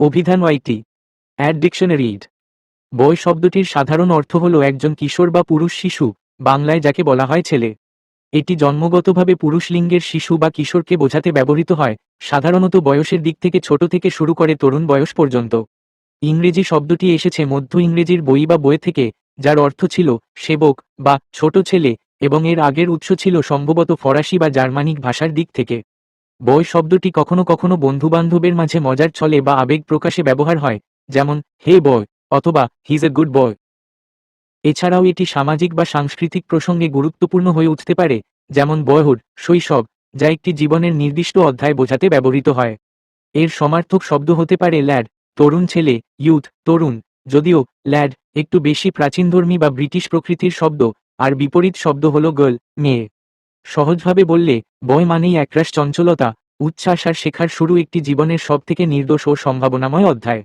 অভিধান ওয়াইটি add dictionary ইড বয় শব্দটির সাধারণ অর্থ হল একজন কিশোর বা পুরুষ শিশু, বাংলায় যাকে বলা হয় ছেলে। এটি জন্মগতভাবে পুরুষ লিঙ্গের শিশু বা কিশোরকে বোঝাতে ব্যবহৃত হয়, সাধারণত বয়সের দিক থেকে ছোট থেকে শুরু করে তরুণ বয়স পর্যন্ত। ইংরেজি শব্দটি এসেছে মধ্য ইংরেজির বই বা বই থেকে, যার অর্থ ছিল সেবক বা ছোট ছেলে, এবং এর আগের উৎস ছিল সম্ভবত ফরাসি বা জার্মানিক ভাষার দিক থেকে। বয় শব্দটি কখনো কখনো বন্ধুবান্ধবের মাঝে মজার ছলে বা আবেগ প্রকাশে ব্যবহার হয়, যেমন, হে বয় অথবা, হিজ এ গুড বয় এছাড়াও এটি সামাজিক বা সাংস্কৃতিক প্রসঙ্গে গুরুত্বপূর্ণ হয়ে উঠতে পারে, যেমন, বয়হুড শৈশব যা একটি জীবনের নির্দিষ্ট অধ্যায় বোঝাতে ব্যবহৃত হয়। এর সমার্থক শব্দ হতে পারে, ল্যাড তরুণ ছেলে ইউথ তরুণ যদিও, ল্যাড একটু বেশি প্রাচীনধর্মী বা ব্রিটিশ প্রকৃতির শব্দ, আর বিপরীত শব্দ হল, গার্ল মেয়ে সহজভাবে বললে বয় মানেই একরাশ চঞ্চলতা। উচ্ছ্বাস আর শেখার শুরু একটি জীবনের সবথেকে নির্দোষ ও সম্ভাবনাময় অধ্যায়।